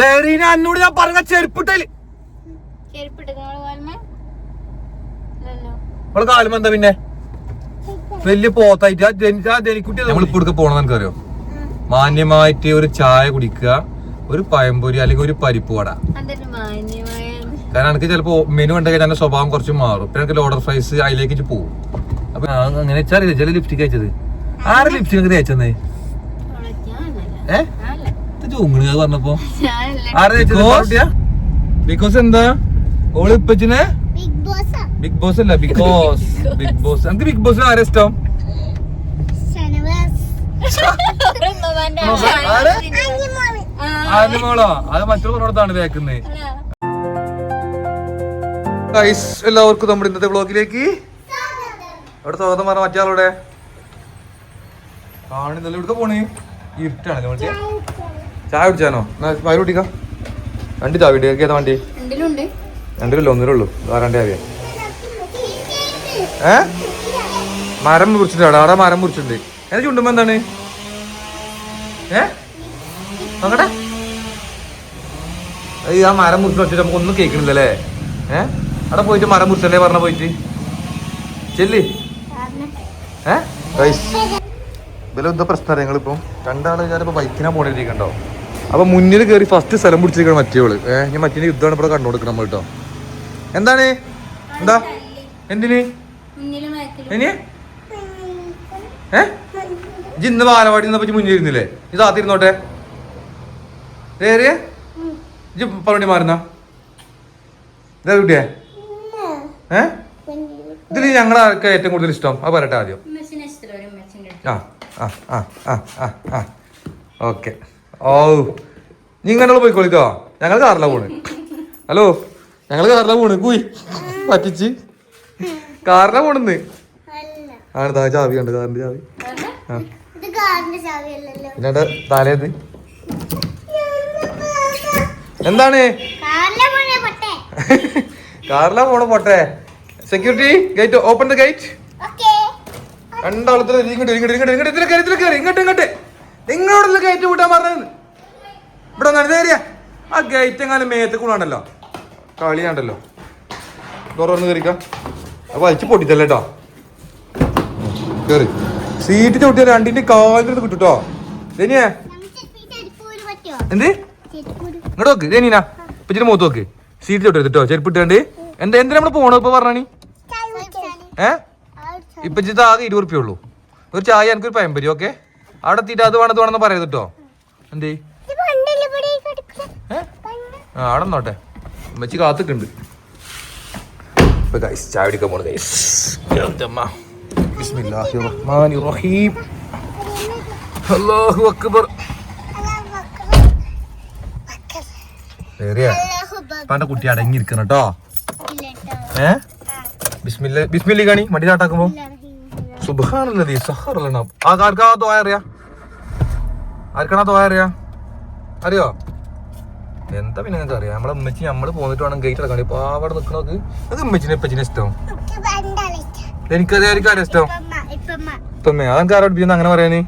ദേരീന അന്നോട് ഞാൻ പറഞ്ഞ ചെരുപ്പിട്ടൽ. ഇവിടെ കാലം എന്താ പിന്നെ. വലിയ പോത്തായിട്ട്. ജനിക്കുട്ടി നമ്മളിപ്പോ പോണെന്ന് എനിക്കറിയോ? മാന്യമായിട്ട് ഒരു ചായ കുടിക്കുക ഒരു പഴംപൊരി അല്ലെങ്കിൽ ഒരു പരിപ്പ് വട. കാരണം എനിക്ക് ചിലപ്പോ മെനു ഉണ്ടെങ്കിൽ എന്റെ സ്വഭാവം കുറച്ച് മാറും. പിന്നെ എനിക്ക് ലോഡർ ഫ്രൈസ് അതിലേക്ക് പോകും അപ്പൊ ഞാൻ അങ്ങനെ വെച്ചാൽ ചില ലിപ്സ്റ്റിക് അയച്ചത് ആറ് ലിപ്സ്റ്റിക് അയച്ചെന്നേ തേച്ചെന്നേ? ഞാനല്ല ചൂങ്ങണ് അത് പറഞ്ഞപ്പോ. ബിക്കോസ് എന്താ? ഓൾ ഇപ്പച്ചിനെ? ബിഗ് ബോസ് ബിഗ് ബോസ് അല്ല ബിക്കോസ് ബിഗ് ബോസ് എനിക്ക് ബിഗ് ബോസ് ആരെ ഇഷ്ടം? ആനിമോളോ അത് അതാ. ഗൈസ് എല്ലാവർക്കും നമ്മുടെ ഇന്നത്തെ വ്ളോഗിലേക്ക് അവിടെ സ്വാഗതം പറഞ്ഞ മറ്റേ കാണുന്നല്ലോ ഇവിടെ പോണേ? ഇരുട്ടാണല്ലോ വണ്ടി ചായ കുടിച്ചാനോ വയറു കുടിക്കാം വണ്ടി താ വീട്ടിൽ ഏതാ വണ്ടി? രണ്ടിലല്ലോ ഒന്നിലേ ഉള്ളൂ. ആ രണ്ടേ ആവിയ ഏ? മരം മുറിച്ചിട്ടുണ്ട് അവിടെ മരം മുറിച്ചിട്ടുണ്ട്. എന്നെ ചുണ്ടുമ്പോ എന്താണ്? ഏ? നോക്കട്ടെ. ഈ ആ മരം മുറിച്ച് വെച്ചിട്ട് നമുക്ക് ഒന്നും കേൾക്കണില്ലല്ലേ? ഏ? അവിടെ പോയിട്ട് മരം മുറിച്ചല്ലേ പറഞ്ഞ പോയിട്ട്? ചെല്ലി. ഏ? ഇവരെന്താ പ്രശ്നം നിങ്ങളിപ്പം? രണ്ടാൾ ഞാനിപ്പോ ബൈക്കിനാ പോണിരിക്കണ്ടോ അപ്പൊ മുന്നിൽ കയറി ഫസ്റ്റ് സ്ഥലം പിടിച്ചിരിക്കണം മറ്റേവൾ. ഏഹ് ഞാൻ മറ്റേ യുദ്ധമാണ് ഇവിടെ കണ്ടുകൊടുക്കണം നമ്മൾ കേട്ടോ എന്താണ്? എന്താ? എന്തിന്? ഇനി? ഏ? ഇന്ന് ബാലവാടി നിന്നപ്പോ ഇരുന്നില്ലേ? ഇത് ആത്തിരുന്നോട്ടെ ഏറിയ പണി മാറുന്ന. ഇതാ കുട്ടിയെ. ഏ? ഇതിൽ ഞങ്ങളെ ആർക്കാ ഏറ്റവും കൂടുതൽ ഇഷ്ടം. അത് പറയട്ടെ ആദ്യം. ആ ആ ആ ആ ആ. ഓക്കെ. ഓ നിങ്ങൾ പോയിക്കോളിക്കോ ഞങ്ങൾ കാറിലാ പോണ്. ഹലോ? ഞങ്ങൾ കാറിലാ പോണ്. പോയി പറ്റിച്ച്. കാറിലാ പോണെന്ന്. ആണ് താ ചാവി ഉണ്ട് കാറിന്റെ ചാവി. പിന്നെ താലേത് എന്താണ്? കാറിലെ പോണേ പൊട്ടെ. Security gate open the gate രണ്ടാളത്തിൽ ഇങ്ങോട്ട് ഇങ്ങോട്ട് ഇങ്ങോട്ട് ഇങ്ങോട്ട് ഇതിലെ കയറി ഇതിലെ കയറി ഇങ്ങോട്ട് ഇങ്ങോട്ട്. നിങ്ങളോടുള്ള ഗേറ്റ് കൂട്ടാൻ പറഞ്ഞത്? ഇവിടെ നേരിയ ആ ഗേറ്റ് എങ്ങാനും മേത്ത് കൂടാണ്ടല്ലോ. കളിയാണ്ടല്ലോ. തുറന്ന് കയറിക്കാം അപ്പൊ അയച്ച് പൊട്ടിച്ചല്ലേ കേട്ടോ കേറി. സീറ്റ് ചവിട്ടിയ രണ്ടിന്റെ കാലിന്റെ കിട്ടുട്ടോ രനിയേ നമുക്ക് ചെരുപ്പൂര് പറ്റുമോ എന്ത്? ഇങ്ങോട്ട് നോക്ക്. രനീന ഇച്ചിരി മൂത്ത് നോക്ക്. സീറ്റ് ചവിട്ടരുത് കേട്ടോ ചെരുപ്പിട്ടാണ്ട് എന്താ എന്തിനാ നമ്മൾ പോണത് ഇപ്പൊ പറഞ്ഞാണി ഏ? ഇപ്പൊ ആകെ ഇരുപത് ഉറുപ്പിയുള്ളൂ ഒരു ചായ എനിക്കൊരു പയമ്പരി ഓക്കെ അവിടെ എത്തിയിട്ട് അത് വേണം ഇത് വേണമെന്ന് പറയരുത് കേട്ടോ എന്തേ? ആ അവിടെ നോട്ടെ അമ്മച്ചി കാത്തിട്ടുണ്ട് ഇപ്പൊ ഗൈസ് ചായ പിടിക്കാൻ പോണു ഗൈസ് ബിസ്മില്ലാഹി റഹ്മാനി റഹീം അല്ലാഹു അക്ബർ. കുട്ടി അടങ്ങിയിരിക്കണം കേട്ടോ ഏ? ബിസ്മില്ല ബിസ്മില്ലി കാണി മടി ചാട്ടാക്കുമ്പോ. സുബാനല്ലതി സഹറല്ലണ ആർക്കാ തോയ അറിയാ? ആർക്കാണാ തോയ അറിയാ? അറിയോ? എന്താ പിന്നെ നിങ്ങൾക്ക് അറിയാം? നമ്മളെ ഉമ്മച്ചി നമ്മൾ പോന്നിട്ട് വേണം ഗേറ്റ് അടക്കാൻ ഇപ്പൊ അവിടെ നിക്കണോക്ക് അത് ഉമ്മച്ചിനെ ഉപ്പച്ചിനെ ഇഷ്ടം. എനിക്കത് ആർക്കും ഇഷ്ടം? ഇപ്പം അതെനിക്ക് ആരോട് അങ്ങനെ പറയാന്?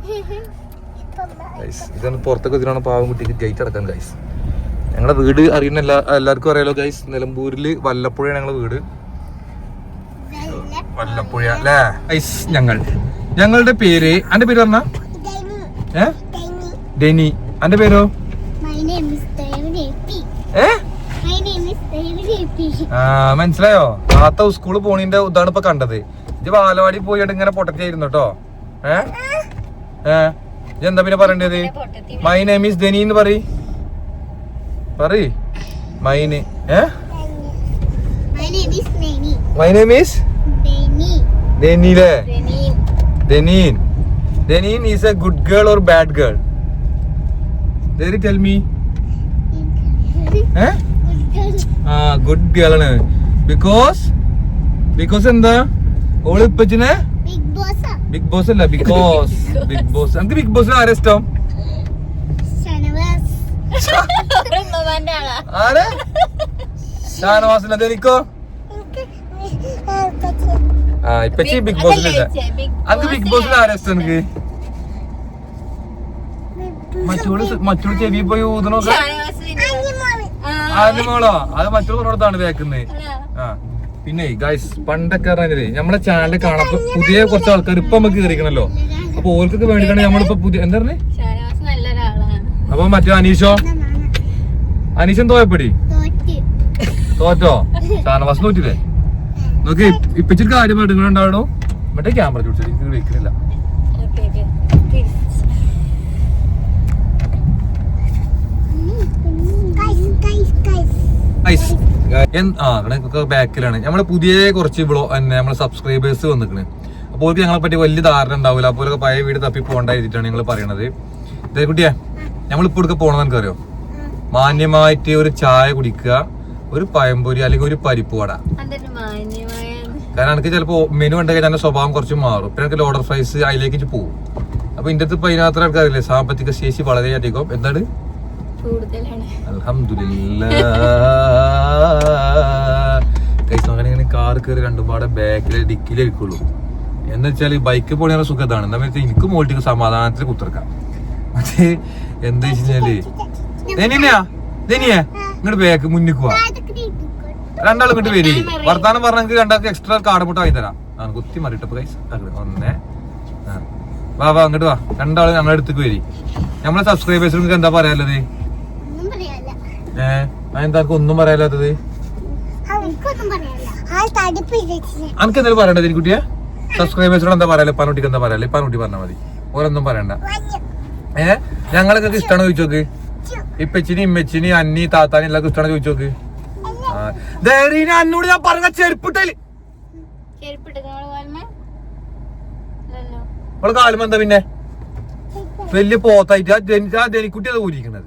ഗൈസ് ഇതാണ് പുറത്തൊക്കെ ഇതിനാണ് പാവം കുട്ടിക്ക് ഗേറ്റ് അടക്കാൻ ഗൈസ് ഞങ്ങളുടെ വീട് അറിയുന്ന എല്ലാ എല്ലാവർക്കും അറിയാലോ ഗൈസ് നിലമ്പൂരിൽ വല്ലപ്പുഴയാണ് ഞങ്ങളുടെ വീട്. വല്ലപ്പുഴ അല്ലേ? ഐസ് ഞങ്ങൾ. ഞങ്ങളുടെ പേര് അന്റെ പേര് പറഞ്ഞ? ഏ? ഡെനി. അന്റെ പേരോ? My name is David AP. ഏ? My name is David AP. ആ മനസ്സിലായോ? താത്ത സ്കൂളിൽ പോണിന്റെ ഇതാണ് ഇപ്പൊ കണ്ടത്. ഇത് ബാലവാടി പോയിട്ട് ഇങ്ങനെ പൊട്ടത്തിയായിരുന്നു കേട്ടോ ഏ? ഏ? എന്താ പിന്നെ പറയേണ്ടത്? മൈ നെയിം ഈസ് ഡെനി എന്ന് പറയ്. പറയ്. മൈന് ഏ? My name is Nani. My name is Dani. ദനീൻ ദനീൻ is a good girl or bad girl very tell me ആ ഗുഡ് ഗേൾ ആണ്. ബിക്കോസ് ബിക്കോസ് എന്താ? ഓൾ ഇപ്പച്ചിനെ? Big boss. ബിഗ് ബോസ് അല്ല ബിക്കോസ് ബിഗ് ബോസ് എനിക്ക് ബിഗ് ബോസിൽ ആരെ ഇഷ്ടം? ആരെ? ഷാനവാസിനെ അതെനിക്കോ ആ ഇപ്പച്ചി ബിഗ് ബോസിലില്ല. എനിക്ക് ബിഗ് ബോസിൽ ആരെ ഇഷ്ടം എനിക്ക് മറ്റോൾ മറ്റോൾ ചെവി പോയി ഊതണോക്കെ ഷാനവാസ് പിന്നെ അതിന് മോളോ അത് മറ്റൊരു പറഞ്ഞതാണ് വേക്കുന്നത് ആ പിന്നെ ഗൈസ് പണ്ടൊക്കെ പറഞ്ഞത് നമ്മളെ ചാനൽ കാണാൻ പുതിയ കുറച്ച് ആൾക്കാർ ഇപ്പൊ നമുക്ക് കയറിക്കണല്ലോ അപ്പൊ ഓർക്കൊക്കെ വേണ്ടിയിട്ടാണ് നമ്മളിപ്പോ പുതിയ എന്താ പറഞ്ഞേ? അപ്പൊ മറ്റേ അനീഷോ? അനീഷൻ തോയപ്പടി തോറ്റ്. തോറ്റോ? ഷാനവാസ് തോറ്റില്ലേ? നോക്കി ഇപ്പിച്ചിട്ട് കാര്യമായിട്ട് നിങ്ങൾ ഉണ്ടാവണോ? മറ്റേ ക്യാമറ ചോദിച്ചത് ഇത് വെക്കുന്നില്ല ആ കണക്കൊക്കെ ബാക്കിലാണ് നമ്മളെ പുതിയ കുറച്ച് ബ്ലോ തന്നെ നമ്മളെ സബ്സ്ക്രൈബേഴ്സ് വന്നിക്കണ്. അപ്പോൾ അവർക്ക് ഞങ്ങളെ പറ്റി വലിയ ധാരണ ഉണ്ടാവില്ല അപ്പോൾ അവരൊക്കെ പഴയ വീട് തപ്പി പോകണ്ടായിട്ടാണ് ഞങ്ങൾ പറയണത്. ഇതേ കുട്ടിയെ നമ്മളിപ്പോൾ ഇവിടുത്തെ പോകണമെന്ന് എനിക്കറിയോ? മാന്യമായിട്ട് ഒരു ചായ കുടിക്കുക ഒരു പഴംപൊരി അല്ലെങ്കിൽ ഒരു പരിപ്പ് വട. കാരണം എനിക്ക് ചിലപ്പോൾ മെനു ഉണ്ടെങ്കിൽ എന്റെ സ്വഭാവം കുറച്ച് മാറും. പിന്നെ എനിക്ക് ലോഡർ ഫ്രൈസ് അതിലേക്ക് പോകും അപ്പൊ ഇതിന്റെ അടുത്ത് അതിനകത്ത് ആൾക്കാരില്ലേ സാമ്പത്തിക ശേഷി വളരെയധികം. എന്താണ്? കൂടുതലാണ്. അൽഹംദുലില്ലാ. Guys, അങ്ങനെ ഇങ്ങനെ കാർ കയറി രണ്ടും പാടെ ബാക്കിലെ ഡിക്കിലേ ഇരിക്കുള്ളൂ. എന്ന് വെച്ചാൽ ബൈക്ക് പോണിയാണ് സുഖതാണ് ഇതാണ്. എന്താ വെച്ചാൽ എനിക്ക് മോൾട്ടിക്ക് സമാധാനത്തിൽ കുത്തിറക്കാം മറ്റേ എന്താ വെച്ചാൽ ദനിയാ ദനിയാ ഇങ്ങോട്ട് ബാക്ക് മുന്നിക്കുവാ പോവാ രണ്ടാളും ഇങ്ങോട്ട് വരി. വർത്താനം പറഞ്ഞെങ്കിൽ രണ്ടാൾക്ക് എക്സ്ട്രാ കാർഡ് മുട്ട വാങ്ങി തരാം. ആ കുത്തി മറിയിട്ടപ്പോ കൈസ് ഒന്നേ വാ വാ അങ്ങോട്ട് വാ. രണ്ടാളും ഞങ്ങളുടെ അടുത്തേക്ക് വരി. നമ്മളെ സബ്സ്ക്രൈബേഴ്സിന് എന്താ പറയാനുള്ളത്? ഏഹ് അതെന്താ എനിക്ക് ഒന്നും ഇരിച്ചില്ല അനക്ക് എന്തായാലും പറയണ്ടത് കുട്ടിയെ? സബ്സ്ക്രൈബേഴ്സിനോട് എന്താ പറയാ പാനുട്ടിക്ക് എന്താ പറയാ പാനുട്ടി പറഞ്ഞാൽ മതി. ഓരോന്നും പറയണ്ട. ഏഹ് ഞങ്ങളൊക്കെ ഇഷ്ടമാണോ ചോദിച്ചോക്ക്? ഇപ്പച്ചിനി ഇമ്മച്ചിനി അന്നി താത്താനി എല്ലാവർക്കും ഇഷ്ടമാണോ ചോദിച്ചോക്ക്? ആ. ധൈര്യം അന്നോട് ഞാൻ പറഞ്ഞ ചെരുപ്പിട്ടൽ. അവൾ കാലം എന്താ പിന്നെ? വലിയ പോത്തായിട്ട് ആ ധനി- ആ ധനിക്കുട്ടി അത് ഊരിക്കണത്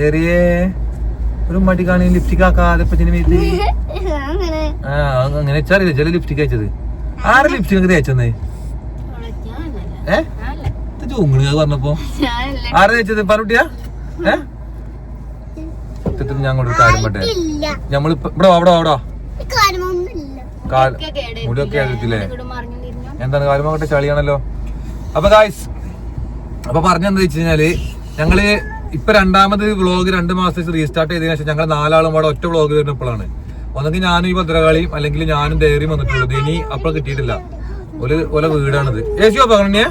ഏറിയേ ഒരു മടി കാണി ലിപ്സ്റ്റിക് ആക്കാതെ അങ്ങനെ. ആ അത് അങ്ങനെ വെച്ചറിയില്ല ചില ലിപ്സ്റ്റിക് അയച്ചത് ആരെ ലിപ്സ്റ്റിക് തേച്ചെന്നേ? ഏ? ചൂങ്ങണ് പറഞ്ഞപ്പോ. ആരെ തേച്ചത്? പറഞ്ഞിട്ടിയാ ഏ? ഇത്തിട്ട് ഞാൻ അങ്ങോട്ട് ഒരു കാര്യം പറ്റേ ഇല്ല. ഇവിടോ അവിടോ കേടായി മുടിയൊക്കെ എഴുതില്ലേ എന്താണ് കാര്യമാകട്ടെ ചളിയാണല്ലോ. അപ്പൊ ഗായ്സ് അപ്പൊ പറഞ്ഞെന്താ വെച്ച് കഴിഞ്ഞാൽ ഞങ്ങൾ ഇപ്പൊ രണ്ടാമത് വ്ളോഗ് രണ്ട് മാസത്തേക്ക് റീസ്റ്റാർട്ട് ചെയ്തതിനു ശേഷം ഞങ്ങൾ നാലാളും കൂടെ ഒറ്റ വ്ളോഗ് വരുന്നപ്പോഴാണ് ഒന്നെങ്കിൽ ഞാനും ഈ ഭദ്രകാളിയും അല്ലെങ്കിൽ ഞാനും ധൈര്യം വന്നിട്ടുള്ളത്. ഇനി അപ്പോൾ കിട്ടിയിട്ടില്ല. ഒരു ഓല വീടാണിത്. ഏശിയോ പറഞ്ഞേ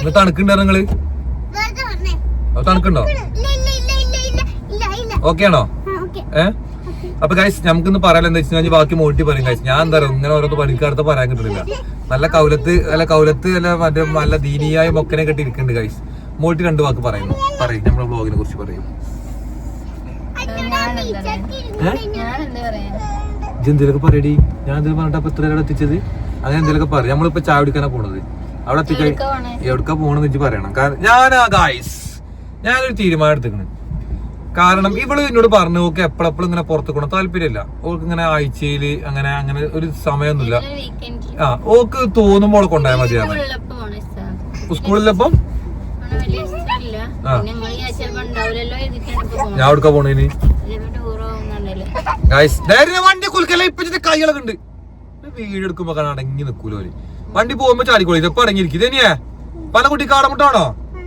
തണുക്കുണ്ടോ തണുക്കുണ്ടായിരുന്നു നിങ്ങൾ? തണുക്കുണ്ടോ ഓക്കെ ആണോ? അപ്പൊ ഗൈസ് നമുക്കൊന്ന് പറയാലോ എന്താ വെച്ചാൽ ബാക്കി മോട്ടി പറയും ഗൈസ് ഞാൻ എന്താ പറയുക ഇങ്ങനെ ഓരോ പണിക്കാർത്ത് പറയാൻ കിട്ടുന്നില്ല. നല്ല കൗലത്ത് അല്ല കൗലത്ത് അല്ല മറ്റേ നല്ല ദീനിയായ മൊക്കനെ കെട്ടി ഇരിക്കുന്നുണ്ട് ഗൈസ് മോട്ടി രണ്ട് വാക്ക് പറയുന്നു. പറയും നമ്മുടെ ബ്ലോഗിനെ കുറിച്ച് പറയും. ഞാൻ എന്താ പറയാ? ഇത് പറയടി. ഞാൻ എന്തെങ്കിലും പറഞ്ഞിട്ട് അപ്പൊ ഇത്ര എത്തിച്ചത്? അങ്ങനെ എന്തെങ്കിലുമൊക്കെ പറയും. നമ്മളിപ്പോ ചായ കുടിക്കാനാ പോണത്. അവിടെ എത്തിക്കഴിഞ്ഞ എവിടുക്കാ പോണേ? എവിടക്കാ പോണെന്ന് വെച്ച് പറയണം. കാരണം ഞാനാ ഗായ്സ് ഞാനൊരു തീരുമാനം എടുത്തേക്കണ് കാരണം ഇവൾ എന്നോട് പറഞ്ഞു ഓക്കെ എപ്പോഴെപ്പോഴും ഇങ്ങനെ പുറത്തു കൊണ്ട് താല്പര്യമില്ല. ഓൾക്ക് ഇങ്ങനെ ആഴ്ചയിൽ അങ്ങനെ അങ്ങനെ ഒരു സമയമൊന്നുമില്ല. ആ ഓക്ക് തോന്നുമ്പോൾ കൊണ്ടായാൽ മതിയാണ് സ്കൂളിലപ്പം ഞാൻ എവിടക്കാ പോണേന് വണ്ടി കുലുക്കല്ല? ഇപ്പൊ കൈകളൊക്കെ ഉണ്ട്. വീട് എടുക്കുമ്പോ കാണാൻ അടങ്ങി നിക്കൂലോ വണ്ടി പോകുമ്പോ ചാടിക്കോളി. ഇതിപ്പോ അടങ്ങിയിരിക്കും. ഇതന്നെയാ പല കുട്ടി കാടമുട്ടാണോ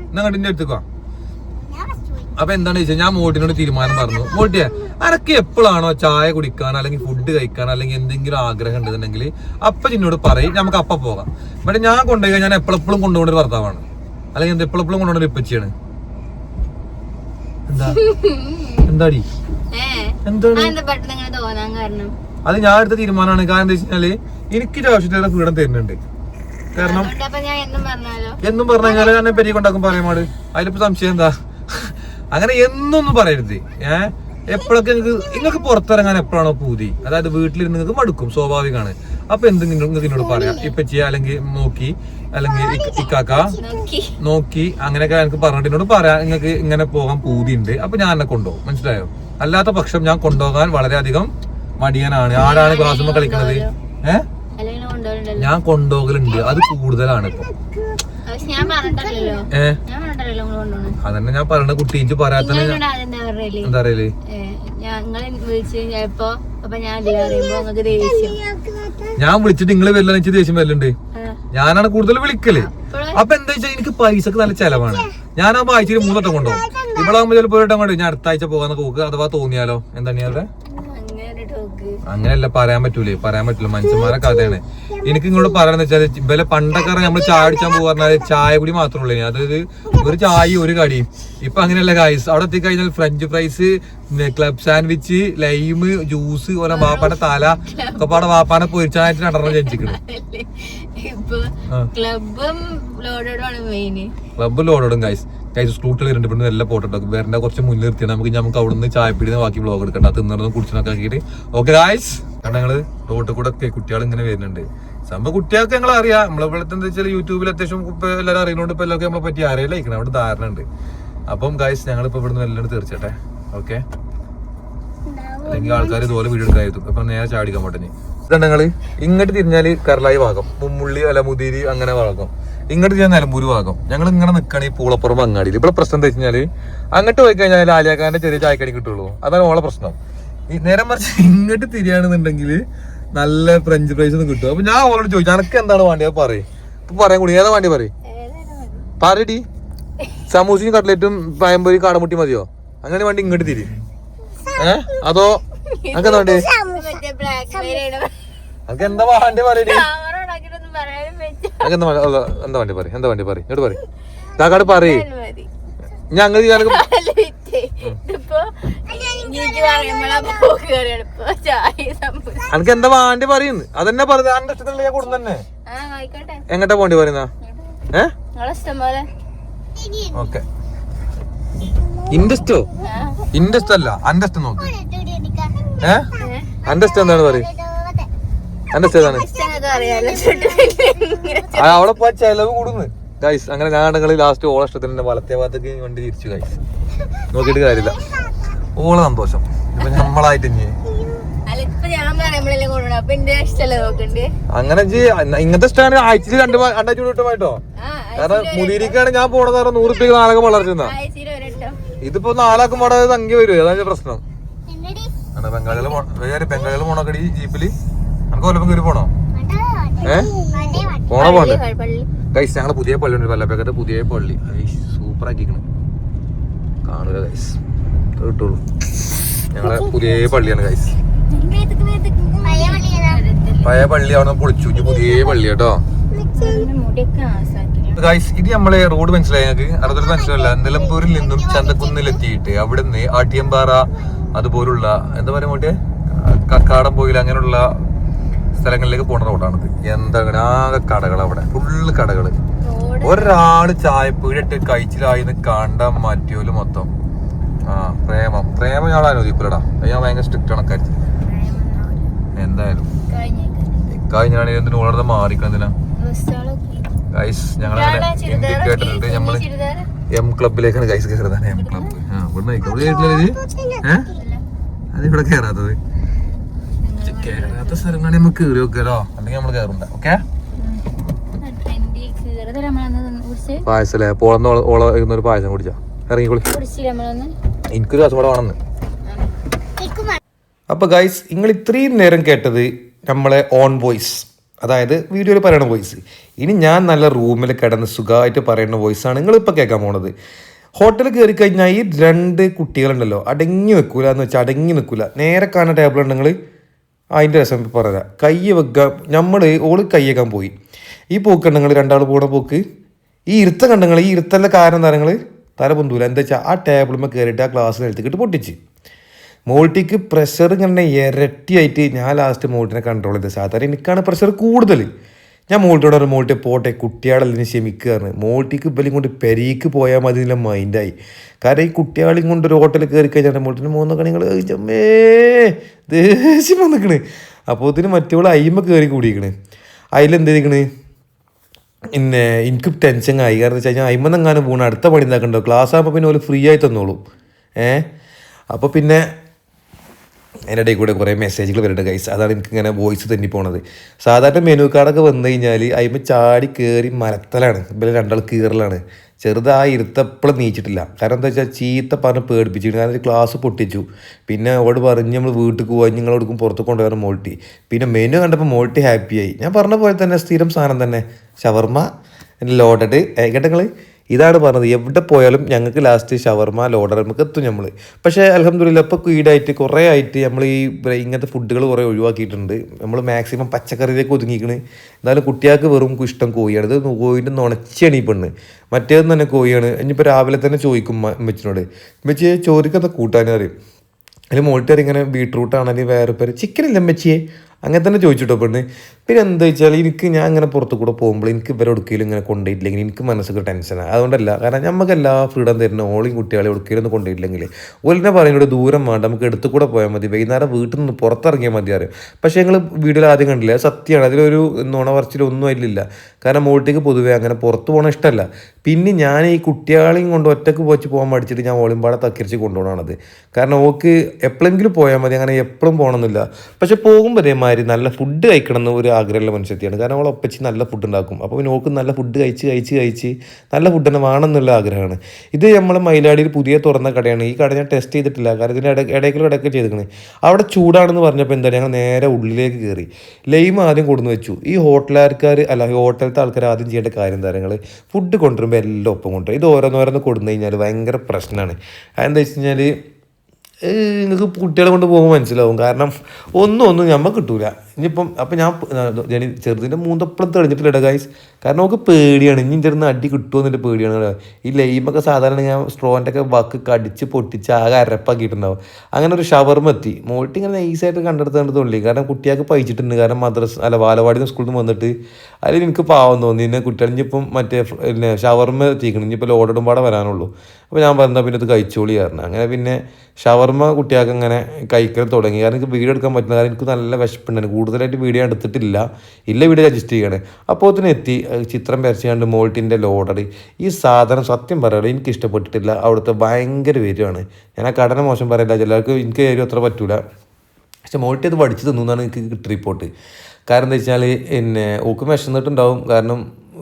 എന്നാ കണ്ടിന്റെ അടുത്തേക്കോ അപ്പൊ എന്താണ് ചോദിച്ചാൽ ഞാൻ മോട്ടിനോട് തീരുമാനം പറഞ്ഞു. മോട്ടിയെ അനക്ക് എപ്പോഴാണോ ചായ കുടിക്കാൻ അല്ലെങ്കിൽ ഫുഡ് കഴിക്കാൻ അല്ലെങ്കിൽ എന്തെങ്കിലും ആഗ്രഹം ഉണ്ടെന്നുണ്ടെങ്കിൽ അപ്പൊ എന്നോട് പറയും നമുക്ക് അപ്പ പോകാം. പക്ഷെ ഞാൻ കൊണ്ടുപോയി ഞാൻ എപ്പോഴെപ്പോഴും കൊണ്ടുപോകുന്ന ഒരു ഭർത്താവാണ്. അല്ലെങ്കിൽ എന്ത് എപ്പോഴെപ്പോഴും കൊണ്ടുപോകുന്ന ഒരു ഇപ്പച്ചിയാണ് എന്താ? എന്താടി? എന്താണ്? അത് ഞാൻ എടുത്ത തീരുമാനമാണ്. കാരണം എന്താ വെച്ചാൽ എനിക്ക് ആവശ്യത്തിലുള്ള ഫ്രീഡം തരുന്നുണ്ട്. കാരണം എന്നും പറഞ്ഞാലോ? എന്നും പറഞ്ഞു കഴിഞ്ഞാൽ ഞാൻ പെരി കൊണ്ടാക്കും പറയുമാട് അതിലിപ്പോ സംശയം എന്താ? അങ്ങനെ എന്നൊന്നും പറയരുത്. ഏഹ് എപ്പോഴൊക്കെ നിങ്ങൾക്ക് നിങ്ങൾക്ക് പുറത്തിറങ്ങാൻ എപ്പോഴാണോ പൂതി? അതായത് വീട്ടിലിരുന്ന് നിങ്ങൾക്ക് മടുക്കും സ്വാഭാവികമാണ്. അപ്പൊ എന്തെങ്കിലും നിങ്ങൾക്ക് എന്നോട് പറയാം. ചെയ്യാ അല്ലെങ്കിൽ നോക്കി അല്ലെങ്കിൽ ഇക്ക- ഇക്കാക്ക നോക്കി. അങ്ങനെയൊക്കെ എനിക്ക് പറഞ്ഞിട്ട് എന്നോട് പറയാം. നിങ്ങൾക്ക് ഇങ്ങനെ പോകാൻ പൂതിയുണ്ട്. അപ്പൊ ഞാൻ എന്നെ കൊണ്ടുപോകും മനസ്സിലായോ? അല്ലാത്ത പക്ഷം ഞാൻ കൊണ്ടുപോകാൻ വളരെയധികം മടിയനാണ്. ആരാണ് ക്ലാസ് കളിക്കുന്നത് ഏഹ് ഞാൻ കൊണ്ടുപോകലുണ്ട്. അത് കൂടുതലാണ് ഇപ്പൊ. ഞാൻ ഞാൻ അതന്നെ ഞാൻ പറയാത്ത നിങ്ങളോട് ആദ്യം എന്താ പറയൽ എന്താ പറയൽ? ഞങ്ങൾ വിളിച്ചു കഴിഞ്ഞപ്പോ അപ്പൊ ഞാൻ ഞാൻ വിളിച്ചിട്ട് നിങ്ങൾ വരില്ല എനിക്ക് ദേഷ്യം വരലുണ്ട്. ആ. ഞാനാണ് കൂടുതൽ വിളിക്കൽ. അപ്പൊ എന്താ വെച്ചാൽ എനിക്ക് പൈസക്ക് നല്ല ചെലവാണ്. ഞാനാകുമ്പോ ആഴ്ചയിൽ മൂന്നോട്ടം കൊണ്ടുപോകും. ഇവളാകുമ്പോ ചിലപ്പോൾ ഒരു വട്ടം കൊണ്ട് ഞാൻ അടുത്ത ആഴ്ച പോകാന്നൊക്കെ നോക്ക്. അഥവാ തോന്നിയാലോ. എന്താണ് അവിടെ അങ്ങനെയല്ല പറയാൻ പറ്റൂലേ. പറയാൻ പറ്റില്ല മനുഷ്യന്മാരെ കഥയാണ്. എനിക്ക് ഇങ്ങോട്ട് പറയാന്ന് വെച്ചാൽ ഇവലെ പണ്ടൊക്കെ നമ്മൾ ചായ അടിച്ചാൻ പോകാൻ ചായ കൂടി മാത്രമേ ഉള്ളൂ അതായത് ഒരു ചായ ഒരു കടിയും. ഇപ്പൊ അങ്ങനെയല്ല കായ്സ് അവിടെ എത്തിക്കഴിഞ്ഞാൽ French fries club sandwich lime juice ഓരോ വാപ്പാന്റെ തല ഒക്കെ പാടെ വാപ്പാനെ പൊരിച്ചായിട്ട് രണ്ടെണ്ണം മെയിന് ക്ലബ് ലോഡോടും ഗൈസ് ഗൈസ് സ്കൂട്ടിൽ വരുന്നുണ്ട് ഇവിടുന്ന് എല്ലാം പോട്ടോ വേറെ കുറച്ച് മുന്നിൽ നിർത്തിയാണ് നമുക്ക് നമുക്ക് അവിടെ നിന്ന് ചായപ്പിടിന്ന് ബാക്കി ബ്ലോഗ് എടുക്കണ്ട. തിന്നണം കുടിച്ചിനൊക്കെ ആക്കിയിട്ട്. ഓക്കെ ഗായ്സ് കാരണം ഞങ്ങൾ റോട്ടിൽ കൂടെ ഒക്കെ കുട്ടികൾ ഇങ്ങനെ വരുന്നുണ്ട്. സംഭവം കുട്ടികൾക്ക് ഞങ്ങൾ അറിയാം. നമ്മളെ ഇവിടുത്തെ എന്താ വെച്ചാൽ യൂട്യൂബിൽ അത്യാവശ്യം ഇപ്പൊ എല്ലാവരും അറിയുന്നുണ്ട് ഇപ്പൊ എല്ലാവർക്കും നമ്മളെ പറ്റി അറിയില്ല ഇരിക്കണം അവിടെ ധാരണ ഉണ്ട്. അപ്പം ഗായ്സ് ഞങ്ങൾ ഇപ്പൊ ഇവിടുന്ന് എല്ലാം തീർച്ചട്ടെ ഓക്കെ അല്ലെങ്കിൽ ആൾക്കാർ ഇതുപോലെ വീഡിയോ എടുക്കായിരുന്നു അപ്പൊ നേരെ ചാടിക്കാൻ പോട്ടെ ഇതാണ് ഞങ്ങൾ ഇങ്ങോട്ട് തിരിഞ്ഞാൽ കരളായി ഭാഗം മുമ്മുള്ളി അല്ല മുതിരി അങ്ങനെ ഭാഗം ഇങ്ങോട്ട് ഞാൻ നിലമ്പൂര് ഭാഗം ഞങ്ങൾ ഇങ്ങനെ നിൽക്കണ ഈ പൂളപ്പുറം അങ്ങാടിയിൽ ഇവിടെ പ്രശ്നം എന്താ വെച്ചാൽ അങ്ങോട്ട് പോയി കഴിഞ്ഞാൽ ആലിയാക്കാരന്റെ ചെറിയ ചായക്കടി കിട്ടുള്ളൂ. അതാണ് ഓളെ പ്രശ്നം. ഈ നേരം മറിച്ച് ഇങ്ങോട്ട് തിരിയാണെന്നുണ്ടെങ്കിൽ നല്ല ഫ്രഞ്ച് ഫ്രൈസ് ഒന്നും കിട്ടും. അപ്പൊ ഞാൻ ഓളോട് ചോദിച്ചു അനക്ക് എന്താണ് വേണ്ടിയത് പറയും. ഇപ്പൊ പറയാൻ കൂടി ഏതാ വേണ്ടി പറയും? പറയടി. സമൂസയും കട്ട്ലറ്റും പയമ്പൊരി കാടമുട്ടി മതിയോ? അങ്ങനെ വേണ്ടി ഇങ്ങോട്ട് തിരി. ഏ? അതോ? അനക്ക് എന്താ വേണ്ടി അനക്ക് എന്താ വേണ്ടി പറയടി ക്യാമറ ഉണ്ടാക്കിട്ടൊന്നും പറയാനും പറ്റില്ല അനക്ക് എന്താ വേണ്ടി- അല്ല, എന്താ വണ്ടി പറയും? എന്താ വേണ്ടി പറയും? ഇങ്ങോട്ട് പറയും. താക്കാട് പറയേ. സംഭവം അനക്ക് എന്താ വാണ്ടി പറയുന്നു? അതെന്നെ പറയുന്നത് അന്റെ ഇഷ്ടത്തിലുള്ള ഞാൻ തന്നെ. എങ്ങട്ടാ പോണ്ടി പറയുന്ന? ഇഷ്ടം ഓക്കെ. ഇൻഡസ്റ്റോ ആ ഇൻഡസ്റ്റ് അല്ല അൻഡസ്റ്റ് നോക്ക്. ഏ? അൻഡസ്റ്റ് എന്താണ് പറയും? അൻഡസ്റ്റ് ഏതാണ്? അവിടെ പോയി ചെലവ് കൂടുന്നു. ഗൈസ് അങ്ങനെ ഞാൻ ലാസ്റ്റ് ഓള ഇഷ്ടത്തിന് വലത്തെ ഭാഗത്തേക്ക് വണ്ടി തിരിച്ചു ഗൈസ് നോക്കിയിട്ട് കാര്യമില്ല. ഓള സന്തോഷം. ഇപ്പൊ നമ്മളായിട്ട് ഇനി. അങ്ങനെ ഇങ്ങനത്തെ ഇഷ്ടമാണ് ആഴ്ചയിൽ രണ്ട് രണ്ടാഴ്ച വിട്ടുമായിട്ടോ ആ കാരണം മുതിരിക്കാണ് ഞാൻ പോണത് കാരണം നൂറ് രൂപയ്ക്ക് നാലൊക്കെ വളർത്തുന്ന ഒരട്ടോ ഇതിപ്പോ നാലാക്കും പാടാതെ തങ്ങി വരും. അതാണ് പ്രശ്നം. ബംഗാളികൾ ബംഗാളികൾ പോണക്കടി ജീപ്പിൽ നമുക്ക് കൊല്ലപ്പം കയറി പോണോ? പോണോ പോണ്ട്? ഗൈസ് ഞങ്ങളെ പുതിയ പള്ളി ഉണ്ട് വല്ലപ്പേക്കത്തെ പുതിയ പള്ളി. സൂപ്പർ ആക്കിക്കണ് കാണുക ഗൈസ് കിട്ടുള്ളൂ ഞങ്ങളെ പുതിയ പള്ളിയാണ് ഗൈസ് പഴയ പള്ളി അവിടെ പൊളിച്ചു. പുതിയ പള്ളി കേട്ടോ. ഗൈസ് ഇത് നമ്മളെ റോഡ് മനസ്സിലായി ഞങ്ങൾക്ക് അറുപത് മനസ്സിലല്ല. നിലമ്പൂരിൽ നിന്നും ചന്തക്കുന്നിലെത്തിയിട്ട് അവിടെ നിന്ന് ആട്ടിയമ്പാറ അതുപോലുള്ള എന്താ പറയാ മറ്റേ കക്കാടം പോയില്ല അങ്ങനെയുള്ള സ്ഥലങ്ങളിലേക്ക് പോണ റോഡാണിത് എന്താ ആകെ കടകൾ അവിടെ. ഫുള്ള് കടകൾ. റോഡ് ഒരാൾ ചായപ്പീടിട്ട് കഴിച്ചിലായിന്ന് കണ്ട മാറ്റിയോൽ മൊത്തം. ആ പ്രേമം. പ്രേമം ഞാൻ അനുവദിക്കൂലടാ. ഞാൻ ഭയങ്കര സ്ട്രിക്റ്റ് ആണ് കാര്യത്തിൽ എന്തായാലും. കഴിഞ്ഞാണ് എന്തിനു ഓളെ മാറിക്കണെന്തിനാ ഗൈസ് ഞങ്ങളങ്ങനെ ഇൻഡിക്കേറ്ററിട്ട് നമ്മൾ എം ക്ലബിലേക്കാണ് ഗൈസ് കയറുന്നത് എം ക്ലബ് ആ ഇവിടെ ഇവിടെ കയറാത്തത് കേറാത്ത സ്ഥലങ്ങളാണ് നമുക്ക് കയറി വെക്കലോ അല്ലെങ്കിൽ നമ്മൾ കേറണ്ട ഓക്കെ പായസല്ലേ? പോളന്ന് ഓള ഒരു പായസം കുടിച്ചാ. ഇറങ്ങിക്കൊളി. എനിക്കൊരു ദിവസം കൂടെ വേണമെന്ന് അപ്പോൾ ഗൈസ് നിങ്ങൾ ഇത്രയും നേരം കേട്ടത് നമ്മളെ ഓൺ വോയിസ് അതായത് വീഡിയോയിൽ പറയുന്ന വോയിസ് ഇനി ഞാൻ നല്ല റൂമിൽ കിടന്ന് സുഖമായിട്ട് പറയുന്ന വോയിസാണ് നിങ്ങളിപ്പോൾ കേൾക്കാൻ പോണത്. ഹോട്ടലിൽ കയറി കഴിഞ്ഞാൽ ഈ രണ്ട് കുട്ടികളുണ്ടല്ലോ അടങ്ങി വെക്കൂല എന്ന് വെച്ചാൽ അടങ്ങി നിൽക്കൂല നേരെ കാണുന്ന ടേബിൾ ഉണ്ടെങ്കിൽ അതിന്റെ രസം പറയാം കൈ വെക്കാൻ നമ്മൾ ഓൾ കൈ വെക്കാൻ പോയി. ഈ പോക്കുണ്ടെങ്കിൽ രണ്ടാൾ പോണ പോക്ക്. ഈ ഇരുത്ത കണ്ടങ്ങൾ ഈ ഇരുത്തല്ല കാരണം തരങ്ങൾ തല പൊന്തൂല. എന്താ വെച്ചാൽ ആ ടേബിളിൽ കയറിയിട്ട് ആ ഗ്ലാസ് എടുത്തിട്ട് പൊട്ടിച്ച്. മോൾട്ടിക്ക് പ്രഷർ ഇങ്ങനെ ഇരട്ടിയായിട്ട് ഞാൻ ലാസ്റ്റ് മോൾട്ടിനെ കൺട്രോൾ ചെയ്ത സാധാരണ എനിക്കാണ് പ്രഷർ കൂടുതൽ ഞാൻ മോൾട്ടിയോട് പറഞ്ഞു മോൾട്ടി പോട്ടെ കുട്ടിയാളെല്ലാം ക്ഷമിക്കുകയാണ് മോൾട്ടിക്ക് ഇപ്പം കൊണ്ട് പെരീക്ക് പോയാൽ മതി എന്നുള്ള മൈൻഡായി. കാരണം ഈ കുട്ടിയാളെയും കൊണ്ട് ഒരു ഹോട്ടലിൽ കയറി കഴിഞ്ഞാൽ മോൾട്ടിന് മൂന്ന് കണികൾ ചമ്മേ ദേഷ്യം വന്നിക്കണ്. അപ്പോൾ ഇതിന് മറ്റോൾ അയിമ കയറി കൂടിയിരിക്കണ് അതിലെന്ത് ചെയ്തിക്കണ്? പിന്നെ എനിക്ക് ടെൻഷൻ ആയി. കാരണം വെച്ച് കഴിഞ്ഞാൽ അയിമെന്നെങ്ങാനും പോകണം അടുത്ത പണി എന്താക്കണ്ടോ? ക്ലാസ് ആകുമ്പോൾ പിന്നെ ഓൽ ഫ്രീ ആയി തന്നോളും. ഏ? അപ്പോൾ പിന്നെ അതിന്റെ ഇടയിൽ കൂടെ കുറേ മെസ്സേജുകൾ വരുന്നുണ്ട് ഗൈസ് അതാണ് എനിക്ക് ഇങ്ങനെ വോയിസ് തന്നെ പോണത് സാധാരണ മെനു കാർഡൊക്കെ വന്നു കഴിഞ്ഞാൽ അതിമ ചാടി കയറി മരത്തലാണ്. ഇവരെ രണ്ടാൾ കീറലാണ്. ചെറുതായി ഇരുത്തപ്പോഴും നീച്ചിട്ടില്ല. കാരണം എന്താ വെച്ചാൽ ചീത്ത പറഞ്ഞ് പേടിപ്പിച്ചിട്ട് കാരണം ഒരു ക്ലാസ് പൊട്ടിച്ചു. പിന്നെ അവളോട് പറഞ്ഞ് നമ്മൾ വീട്ടിൽ പോകാൻ നിങ്ങളോടുക്കും പുറത്ത് കൊണ്ടുവരണം മോൾട്ടി. പിന്നെ മെനു കണ്ടപ്പോൾ മോൾട്ടി ഹാപ്പിയായി ഞാൻ പറഞ്ഞ പോലെ തന്നെ സ്ഥിരം സാധനം തന്നെ. ഷവർമ്മ ലോഡഡ് ഏകട്ടങ്ങൾ ഇതാണ് പറഞ്ഞത്. എവിടെ പോയാലും ഞങ്ങൾക്ക് ലാസ്റ്റ് ഷവർമ ലോഡർ നമുക്ക് എത്തും നമ്മൾ പക്ഷേ അലഹമ്മദില്ല ഇപ്പോൾ കീടായിട്ട് കുറേ ആയിട്ട് നമ്മൾ ഈ ഇങ്ങനത്തെ ഫുഡുകൾ കുറേ ഒഴിവാക്കിയിട്ടുണ്ട്. നമ്മൾ മാക്സിമം പച്ചക്കറിയിലേക്ക് ഒതുങ്ങിക്കണ് എന്നാലും കുട്ടികൾക്ക് വെറും ഇഷ്ടം കോഴിയാണ്. ഇത് കോഴിന്റെ നുണച്ചാണ് ഈ പെണ്ണ്. മറ്റേത് തന്നെ കോഴിയാണ്. ഇനിയിപ്പോൾ രാവിലെ തന്നെ ചോദിക്കും അമ്മച്ചിനോട് അമ്മച്ചിയെ ചോറിക്കത്തെ കൂട്ടാനും? അറിയും അതിൽ മോൾട്ടർ ഇങ്ങനെ ബീട്രൂട്ട് വേറെ പേര് ചിക്കൻ ഇല്ല അമ്മച്ചിയെ അങ്ങനെ തന്നെ ചോദിച്ചിട്ടോ പെണ്ണ്. പിന്നെ എന്താ വെച്ചാൽ എനിക്ക് ഞാൻ ഇങ്ങനെ പുറത്ത് കൂടെ പോകുമ്പോൾ എനിക്ക് ഇവരെ ഒടുക്കയിലും ഇങ്ങനെ കൊണ്ടുപോയിട്ടില്ലെങ്കിൽ എനിക്ക് മനസ്സിലൊരു ടെൻഷനാണ് അതുകൊണ്ടല്ല കാരണം നമുക്ക് ഫ്രീഡം തരുന്ന ഓളിയും കുട്ടികളെ ഒടുക്കയിലൊന്നും കൊണ്ടുപോയിട്ടില്ലെങ്കിൽ കൊണ്ടുപോയിട്ടില്ലെങ്കിൽ ഓലിനെ പറയുന്നത് ദൂരം വേണ്ട നമുക്ക് എടുത്തു കൂടെ പോയാൽ മതി. വൈകുന്നേരം വീട്ടിൽ നിന്ന് പുറത്തിറങ്ങിയാൽ മതി അറിയാം പക്ഷേ ഞങ്ങൾ വീഡിയോയിൽ ആദ്യം കണ്ടില്ല സത്യമാണ്. അതിലൊരു നുണ പറച്ചിലൊന്നും അതിലില്ല കാരണം മോട്ടിക്ക് പൊതുവേ അങ്ങനെ പുറത്ത് പോകണ ഇഷ്ടമല്ല. പിന്നെ ഞാൻ ഈ കുട്ടികളെയും കൊണ്ട് ഒറ്റയ്ക്ക് പോച്ച് പോകാൻ പഠിച്ചിട്ട് ഞാൻ ഓളിമ്പാടെ തക്കിരിച്ച് കൊണ്ടുപോകണത് കാരണം ഓക്ക് എപ്പോഴെങ്കിലും പോയാൽ മതി അങ്ങനെ എപ്പോഴും പോകണമെന്നില്ല പക്ഷെ പോകുമ്പോൾ ഇതേമാതിരി നല്ല ഫുഡ് കഴിക്കണം എന്ന് ഒരു ആഗ്രഹമുള്ള മനുഷ്യത്തിയാണ്. കാരണം അവൾ ഒപ്പിച്ച് നല്ല ഫുഡ് ഉണ്ടാക്കും. അപ്പോൾ പിന്നെ ഓക്ക് നല്ല ഫുഡ് കഴിച്ച് കഴിച്ച് കഴിച്ച് നല്ല ഫുഡ് തന്നെ വേണം എന്നുള്ള ആഗ്രഹമാണ്. ഇത് നമ്മൾ മയിലാടിയിൽ പുതിയ തുറന്ന കടയാണ്. ഈ കട ഞാൻ ടെസ്റ്റ് ചെയ്തിട്ടില്ല. കാരണം ഇതിന്റെ ഇട ഇടയ്ക്കുള്ള ഇടയ്ക്ക് ചെയ്തിരിക്കണേ. അവിടെ ചൂടാണെന്ന് പറഞ്ഞപ്പോൾ എന്താ ഞങ്ങൾ നേരെ ഉള്ളിലേക്ക് കയറി. ലൈം ആദ്യം കൊടുന്ന് വെച്ചു. ഈ ഹോട്ടലുകാർ അല്ല ഹോട്ടലത്തെ ആൾക്കാർ ആദ്യം ചെയ്യേണ്ട കാര്യം താരങ്ങൾ ഫുഡ് കൊണ്ടുവരുമ്പോൾ എല്ലാം ഒപ്പം കൊണ്ടുവരും. ഇത് ഓരോന്നോരോന്ന് കൊടുന്നു കഴിഞ്ഞാൽ ഭയങ്കര പ്രശ്നമാണ്. അതെന്താ വെച്ച് കഴിഞ്ഞാൽ നിങ്ങൾക്ക് കുട്ടികളെ കൊണ്ട് പോകുമ്പോൾ മനസ്സിലാവും. കാരണം ഒന്നും ഒന്നും നമുക്ക് കിട്ടൂല. ഇനിയിപ്പം അപ്പം ഞാൻ ഞാൻ ചെറുതിന്റെ മൂന്നപ്പളം തെളിഞ്ഞിട്ടില്ല ഗൈസ് കാരണം നമുക്ക് പേടിയാണ്. ഇനി ചെറുന്ന് അടി കിട്ടുമോ എന്നിട്ട് പേടിയാണ്. ഈ ലൈമൊക്കെ സാധാരണ ഞാൻ സ്ട്രോന്റെ ഒക്കെ വക്ക് കടിച്ച് പൊട്ടിച്ച് ആകെ അരപ്പാക്കിയിട്ടുണ്ടാവും. അങ്ങനെ ഒരു ഷവർമ എത്തി. മോട്ടി ഇങ്ങനെ നൈസായിട്ട് കണ്ടെടുത്തോണ്ട് തോന്നി കാരണം കുട്ടികൾക്ക് പഴിച്ചിട്ടുണ്ട്. കാരണം മദ്രസ് അല്ല ബാലവാടി സ്കൂളിൽ നിന്ന് വന്നിട്ട് അതിൽ എനിക്ക് പാവം തോന്നി. എന്നെ കുട്ടികൾ ഇനിയിപ്പം മറ്റേ പിന്നെ ഷവർമ എത്തിക്കണം. ഇനിയിപ്പോൾ ലോഡും പാടെ വരാനുള്ളൂ. അപ്പോൾ ഞാൻ പറഞ്ഞാൽ പിന്നെ ഇത് കഴിച്ചോളി കാരണം അങ്ങനെ പിന്നെ ഷവർമ കുട്ടികൾക്ക് അങ്ങനെ കഴിക്കാൻ തുടങ്ങി. കാരണം എനിക്ക് വീഡിയോ എടുക്കാൻ പറ്റുന്ന കാരണം എനിക്ക് നല്ല വിശപ്പുണ്ടായിരുന്നു കൂടുതലായിട്ട് വീഡിയോ എടുത്തിട്ടില്ല. ഇല്ല വീഡിയോ അഡ്ജസ്റ്റ് ചെയ്യണേ. അപ്പോൾ എത്തി. ചിത്രം വരച്ചുകൊണ്ട് മോൾട്ടിന്റെ ലോഡറി ഈ സാധനം സത്യം പറയുള്ളൂ എനിക്ക് ഇഷ്ടപ്പെട്ടിട്ടില്ല അവിടുത്തെ ഭയങ്കര വരുവാണ് ഞാൻ ആ കടന മോശം പറയില്ല. ചിലർക്ക് എനിക്ക് ഏരിയ അത്ര പറ്റൂല. പക്ഷെ മോട്ടി അത് പഠിച്ചു തന്നു എന്നാണ് എനിക്ക് കിട്ടിയ റിപ്പോർട്ട് കാരണം എന്താ വെച്ചാൽ പിന്നെ ഓക്ക് വിശന്നിട്ടുണ്ടാവും. കാരണം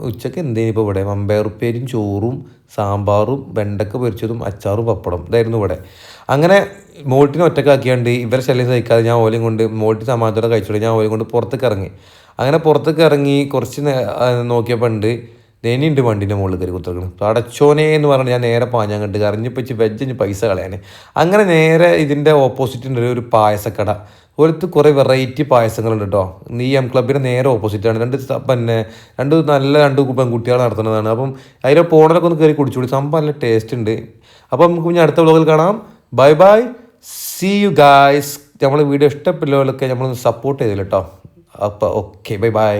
ഉച്ചയ്ക്ക് എന്തേലും ഇപ്പോൾ ഇവിടെ? വമ്പയറുപ്പേരും ചോറും സാമ്പാറും വെണ്ടക്ക പൊരിച്ചതും അച്ചാറും പപ്പടം ഇതായിരുന്നു ഇവിടെ. അങ്ങനെ മോട്ടിനെ ഒറ്റക്കാക്കിയാണ്ട് ഇവരെ ശല്യം സഹിക്കാതെ ഞാൻ ഓലയും കൊണ്ട് മോട്ടി സമാധാനത്തോടെ കഴിച്ചോളൂ. ഞാൻ ഓലയും കൊണ്ട് പുറത്തേക്ക് ഇറങ്ങി. അങ്ങനെ പുറത്തേക്ക് ഇറങ്ങി കുറച്ച് നോക്കിയപ്പോൾ ഉണ്ട്. ദേനിയുണ്ട് വണ്ടിന്റെ മുകളിൽ കയറി കുത്തിറക്കണം അടച്ചോനെ എന്ന് പറഞ്ഞ് ഞാൻ നേരെ പാഞ്ഞാൻ കണ്ട് കറിഞ്ഞിപ്പിച്ച് വെജിന് പൈസ കളയാൻ അങ്ങനെ നേരെ ഇതിന്റെ ഓപ്പോസിറ്റിന്റെ ഒരു പായസക്കട. ഒരുത്ത് കുറേ വെറൈറ്റി പായസങ്ങളുണ്ട് കേട്ടോ ഈ എം ക്ലബിന്റെ നേരെ ഓപ്പോസിറ്റാണ് രണ്ട് പിന്നെ രണ്ട് നല്ല രണ്ട് പെൺകുട്ടികൾ നടത്തുന്നതാണ്. അപ്പം അതിലെ പോണലൊക്കെ ഒന്ന് കയറി കുടിച്ചുകൂടി സംഭവം നല്ല ടേസ്റ്റ് ഉണ്ട്. അപ്പം നമുക്ക് ഇനി അടുത്ത വ്ളോഗിൽ കാണാം. Bye bye see you guys നമ്മൾ വീഡിയോ ഇഷ്ടപ്പെട്ടവരൊക്കെ നമ്മളൊന്ന് സപ്പോർട്ട് ചെയ്തില്ല കേട്ടോ അപ്പോൾ ഓക്കെ ബൈ ബൈ